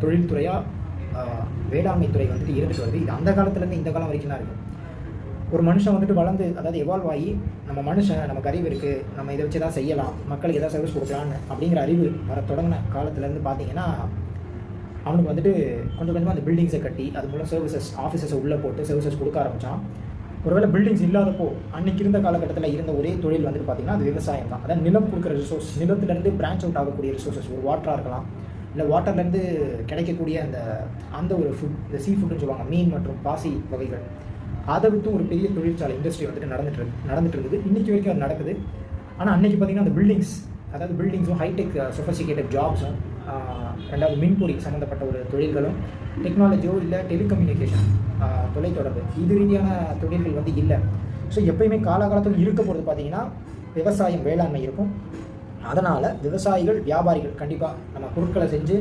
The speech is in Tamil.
தொழில்துறையாக வேளாண்மை துறை வந்துட்டு இருந்துட்டு வருது. இது அந்த காலத்துலேருந்து இந்த காலம் வரைக்கும் தான் இருக்குது ஒரு மனுஷன் வந்துட்டு வளர்ந்து அதாவது எவால்வ் ஆகி நம்ம மனுஷன் நமக்கு அறிவு இருக்குது நம்ம இதை வச்சு தான் செய்யலாம் மக்களுக்கு எதாவது சர்வீஸ் கொடுக்கலான்னு அப்படிங்கிற அறிவு வர தொடங்கின காலத்துலேருந்து பார்த்தீங்கன்னா அவனுக்கு வந்துட்டு கொஞ்சம் கொஞ்சமாக அந்த பில்டிங்ஸை கட்டி அது மூலம் சர்வீசஸ் ஆஃபீஸஸை உள்ளே போட்டு சர்வீசஸ் கொடுக்க ஆரம்பித்தான் ஒருவேளை பில்டிங்ஸ் இல்லாதப்போ அன்னைக்கு இருந்த காலகட்டத்தில் இருந்த ஒரே தொழில் வந்துட்டு பார்த்தீங்கன்னா அது விவசாயம் தான் அதாவது நிலம் கொடுக்குற ரிசோர்ஸ் நிலத்துலேருந்து பிரான்ச் அவுட் ஆகக்கூடிய ரிசோர்ஸஸ் ஒரு வாட்டராக இருக்கலாம் இல்லை வாட்டர்லேருந்து கிடைக்கக்கூடிய அந்த அந்த ஒரு ஃபுட் இந்த சீ ஃபுட்னு சொல்லுவாங்க மீன் மற்றும் பாசி வகைகள். அதை விட்டு ஒரு பெரிய தொழிற்சாலை இண்டஸ்ட்ரி வந்துட்டு நடந்துட்டு இருக்கு நடந்துட்டு இருந்தது இன்றைக்கி வரைக்கும் அது நடக்குது. ஆனால் அன்றைக்கி பார்த்திங்கன்னா அந்த பில்டிங்ஸ் அதாவது பில்டிங்ஸும் ஹைடெக் சொஃபிஸ்டிகேட்டட் ஜாப்ஸும் ரெண்டாவது மின்பொறி சம்மந்தப்பட்ட ஒரு தொழில்களும் டெக்னாலஜியோ இல்லை டெலிகம்யூனிகேஷன் தொலைத்தொடர்பு இது ரீதியான தொழில்கள் வந்து இல்லை. ஸோ எப்பயுமே காலகாலத்தில் இருக்க போகிறது பார்த்தீங்கன்னா விவசாயம் வேளாண்மை இருக்கும். அதனால் விவசாயிகள் வியாபாரிகள் கண்டிப்பாக நம்ம பொருட்களை செஞ்சு